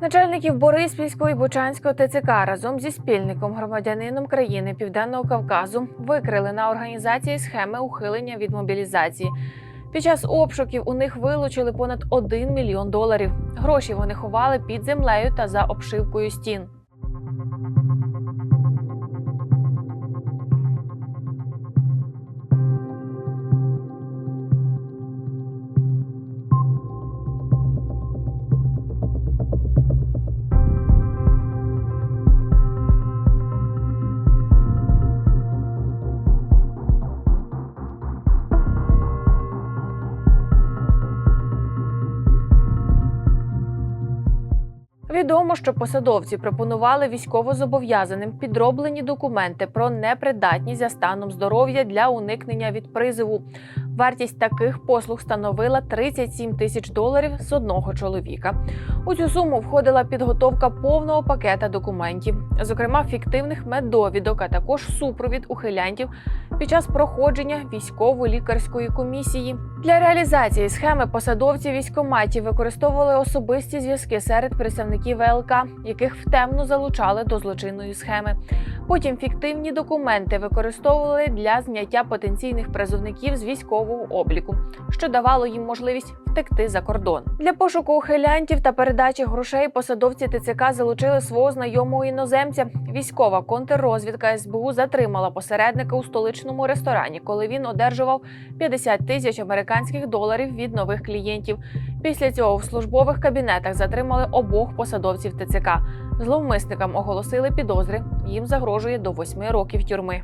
Начальників Бориспільського і Бучанського ТЦК разом зі спільником громадянином країни Південного Кавказу викрили на організації схеми ухилення від мобілізації. Під час обшуків у них вилучили понад 1 мільйон доларів. Гроші вони ховали під землею та за обшивкою стін. Відомо, що посадовці пропонували військовозобов'язаним підроблені документи про непридатність за станом здоров'я для уникнення від призову. Вартість таких послуг становила 37 тисяч доларів з одного чоловіка. У цю суму входила підготовка повного пакета документів, зокрема фіктивних меддовідок, а також супровід ухилянтів під час проходження військово-лікарської комісії. Для реалізації схеми посадовці військоматів використовували особисті зв'язки серед представників ВЛК, яких втемно залучали до злочинної схеми. Потім фіктивні документи використовували для зняття потенційних призовників з військового обліку, що давало їм можливість втекти за кордон. Для пошуку ухилянтів та передачі грошей посадовці ТЦК залучили свого знайомого іноземця. Військова контррозвідка СБУ затримала посередника у столичному ресторані, коли він одержував 50 тисяч американських доларів від нових клієнтів. Після цього в службових кабінетах затримали обох посадовців ТЦК. Зловмисникам оголосили підозри. Їм загрожує до восьми років тюрми.